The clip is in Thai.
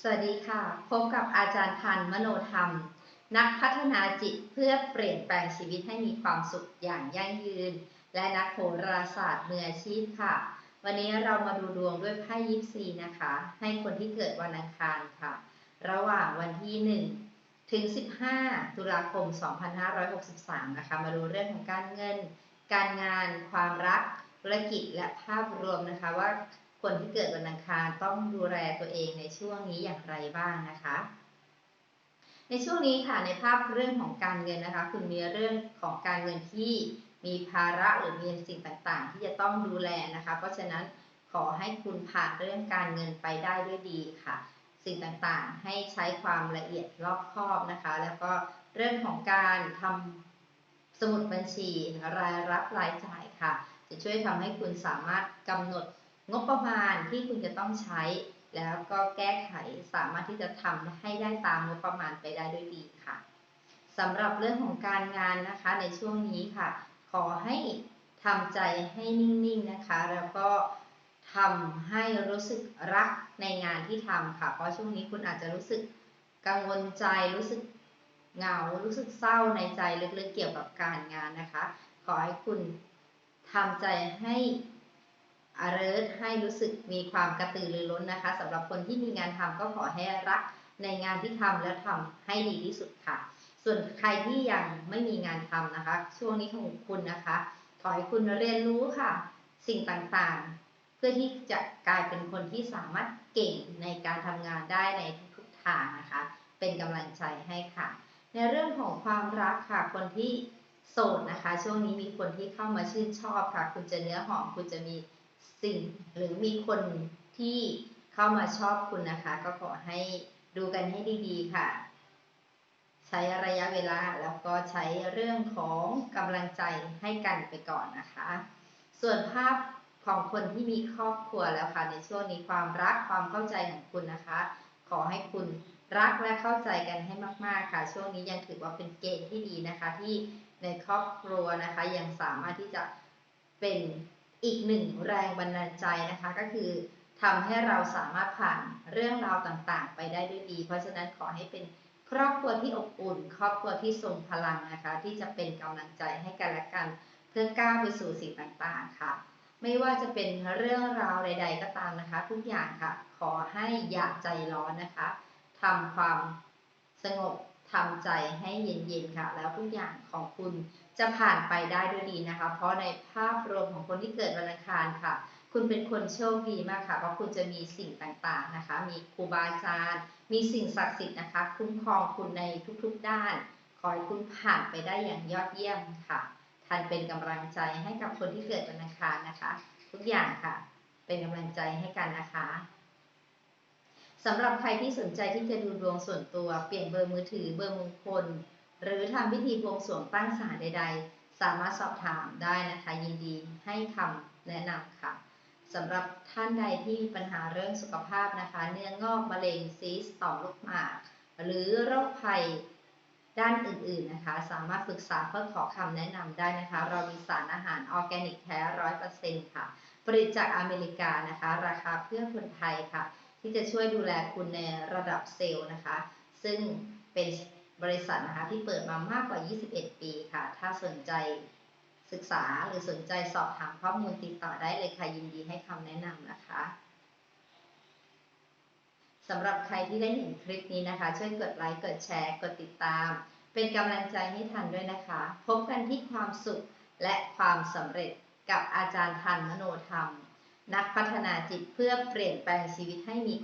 สวัสดีค่ะ พบกับอาจารย์พันธ์มโนธรรม นักพัฒนาจิตเพื่อเปลี่ยนแปลงชีวิตให้มีความสุขอย่างยั่งยืน และนักโหราศาสตร์มืออาชีพค่ะ วันนี้เรามาดูดวงด้วยไพ่ยิปซีนะคะ ให้คนที่เกิดวันอังคารค่ะ ระหว่างวันที่ 1 ถึง 15 ตุลาคม 2563 นะคะ มาดูเรื่องของการเงิน การงาน ความรัก ธุรกิจและภาพรวมนะคะว่า คนที่เกิดวันอังคารต้องดูแลตัวเองในช่วงนี้อย่างไรบ้างนะคะ ในช่วงนี้ค่ะในภาพเรื่องของการเงินนะคะ คุณมีเรื่องของการเงินที่มีภาระหรือมีสิ่งต่างๆ ที่จะต้องดูแลนะคะ เพราะฉะนั้นขอให้คุณผ่านเรื่องการเงินไปได้ด้วยดีค่ะ สิ่งต่างๆ ให้ใช้ความละเอียดรอบคอบนะคะ แล้วก็เรื่องของการทำสมุดบัญชีรายรับรายจ่ายค่ะ จะช่วยทำให้คุณสามารถกำหนด งบประมาณที่คุณจะต้องใช้ แล้วก็แก้ไขสามารถที่จะทำให้ได้ตามงบประมาณไปได้ด้วยดีค่ะสำหรับเรื่องของการงานนะคะในช่วงนี้ค่ะ ขอให้ทำใจให้นิ่งๆนะคะ แล้วก็ทำให้รู้สึกรักในงานที่ทำค่ะ เพราะช่วงนี้คุณอาจจะรู้สึกกังวลใจรู้สึกเหงารู้สึกเศร้าในใจลึกๆเกี่ยวกับการงานนะคะ ขอให้คุณทำใจให้ alert ให้รู้สึกมีความกระตือรือร้นนะคะสำหรับคนที่มีงานทำก็ขอให้รักในงานที่ทำและทำให้ดีที่สุดค่ะ ส่วนใครที่ยังไม่มีงานทำนะคะ ช่วงนี้ของคุณนะคะ ขอให้คุณเรียนรู้ค่ะ สิ่งต่างๆ เพื่อที่จะกลายเป็นคนที่สามารถเก่งในการทำงานได้ในทุกๆทางนะคะ เป็นกำลังใจให้ค่ะ ในเรื่องของความรักค่ะ คนที่โสดนะคะ ช่วงนี้มีคนที่เข้ามาชื่นชอบค่ะ คุณจะเนื้อหอม คุณจะมี สิ่งหรือมีคนที่เข้ามาชอบคุณนะคะ ก็ขอให้ดูกันให้ดีๆค่ะ ใช้ระยะเวลาแล้วก็ใช้เรื่องของกำลังใจให้กันไปก่อนนะคะ ส่วนภาพของคนที่มีครอบครัวแล้วค่ะ ในช่วงนี้ความรักความเข้าใจของคุณนะคะ ขอให้คุณรักและเข้าใจกันให้มาก ๆ ค่ะ ช่วงนี้ยังถือว่าเป็นเกณฑ์ที่ดีนะคะ ที่ในครอบครัวนะคะ ยังสามารถที่จะเป็น อีกหนึ่งแรงบันดาลใจนะคะก็คือทำให้เราสามารถผ่านเรื่องราวต่างๆ ไปได้ด้วยดี เพราะฉะนั้นขอให้เป็นครอบครัวที่อบอุ่น ครอบครัวที่ทรงพลังนะคะ ที่จะเป็นกำลังใจให้กันและกัน เพื่อก้าวไปสู่สิ่งต่างๆค่ะ ไม่ว่าจะเป็นเรื่องราวใด ๆ ก็ตามนะคะ ทุกอย่างค่ะ ขอให้อย่าใจร้อนนะคะทำความสงบ ทำใจให้เย็นๆค่ะ แล้วทุกอย่างของคุณจะผ่านไปได้ด้วยดีนะคะ เพราะในภาพรวมของคนที่เกิดวันอังคารค่ะ คุณเป็นคนโชคดีมากค่ะ เพราะคุณจะมีสิ่งต่างๆนะคะ มีครูบาอาจารย์ มีสิ่งศักดิ์สิทธิ์นะคะ คุ้มครองคุณในทุกๆด้าน ขอให้คุณผ่านไปได้อย่างยอดเยี่ยมค่ะท่านเป็นกำลังใจให้กับคนที่เกิดวันอังคารนะคะ ทุกอย่างค่ะ เป็นกำลังใจให้กันนะคะ สำหรับใครที่สนใจที่จะดูดวงส่วนตัว เปลี่ยนเบอร์มือถือเบอร์มงคล หรือทำพิธีบวงสรวงตั้งศาลใด ๆ สามารถสอบถามได้นะคะยินดีให้คำแนะนำค่ะสำหรับท่านใดที่มีปัญหาเรื่องสุขภาพนะคะ เนื้องอกมะเร็งซีสต์ต่อมลูกหมาก หรือโรคภัยด้านอื่นๆนะคะ สามารถปรึกษาเพื่อขอคำแนะนำได้นะคะ เรามีสารอาหารออร์แกนิกแท้ร้อยเปอร์เซ็นต์ค่ะ ผลิตจากอเมริกานะคะ ราคาเพื่อคนไทยค่ะ ที่จะช่วยดูแลคุณในระดับเซลล์นะคะ ซึ่งเป็นบริษัทนะคะที่เปิดมามากกว่า 21 ปีค่ะ ถ้าสนใจศึกษาหรือสนใจสอบถามข้อมูลติดต่อได้เลยค่ะยินดีให้คำแนะนำนะคะสำหรับใครที่ได้เห็นคลิปนี้นะคะ ช่วยกดไลค์กดแชร์ กดติดตาม เป็นกำลังใจให้ทันด้วยนะคะ พบกันที่ความสุขและความสำเร็จกับอาจารย์ทันมโนธรรม นักพัฒนาจิตเพื่อเปลี่ยนแปลงชีวิตให้มี